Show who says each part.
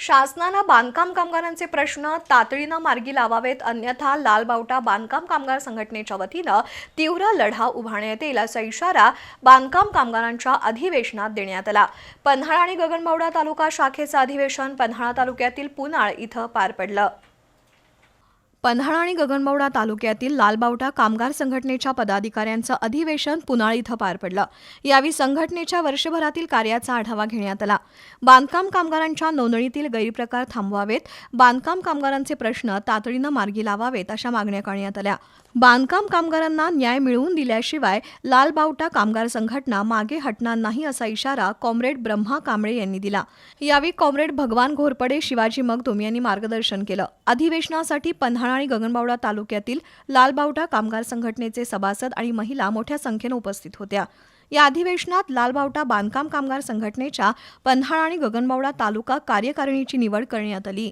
Speaker 1: शासनानं बांधकाम कामगारांचे प्रश्न तातडीनं मार्गी लावावेत अन्यथा लालबावटा बांधकाम कामगार संघटनेच्या वतीनं तीव्र लढा उभारण्यात येईल असा इशारा बांधकाम कामगारांच्या अधिवेशनात देण्यात आला. पन्हाळा आणि गगनबावडा तालुका शाखेचं अधिवेशन पन्हाळा तालुक्यातील पुनाळ इथं पार पडलं. पन्हाळा आणि गगनबावडा तालुक्यातील लालबावटा कामगार संघटनेच्या पदाधिकाऱ्यांचं अधिवेशन पुनाळ इथं पार पडलं. यावेळी संघटनेच्या वर्षभरातील कार्याचा आढावा घेण्यात आला. बांधकाम कामगारांच्या नोंदणीतील गैरप्रकार थांबवावेत बांधकाम कामगारांचे प्रश्न तातडीनं मार्गी लावावेत अशा मागण्या करण्यात आल्या. बांधकाम कामगारांना न्याय मिळवून दिल्याशिवाय लालबावटा कामगार संघटना मागे हटणार नाही असा इशारा कॉम्रेड ब्रह्मा कांबळे यांनी दिला. यावेळी कॉम्रेड भगवान घोरपडे शिवाजी मगदुम यांनी मार्गदर्शन केलं. अधिवेशनासाठी पन्हाळा आणि गगनबावडा तालुक्यातील लालबावटा कामगार संघटनेचे सभासद आणि महिला मोठ्या संख्येनं उपस्थित होत्या. या अधिवेशनात लालबावटा बांधकाम कामगार संघटनेच्या पन्हाळा आणि गगनबावडा तालुका कार्यकारिणीची निवड करण्यात आली.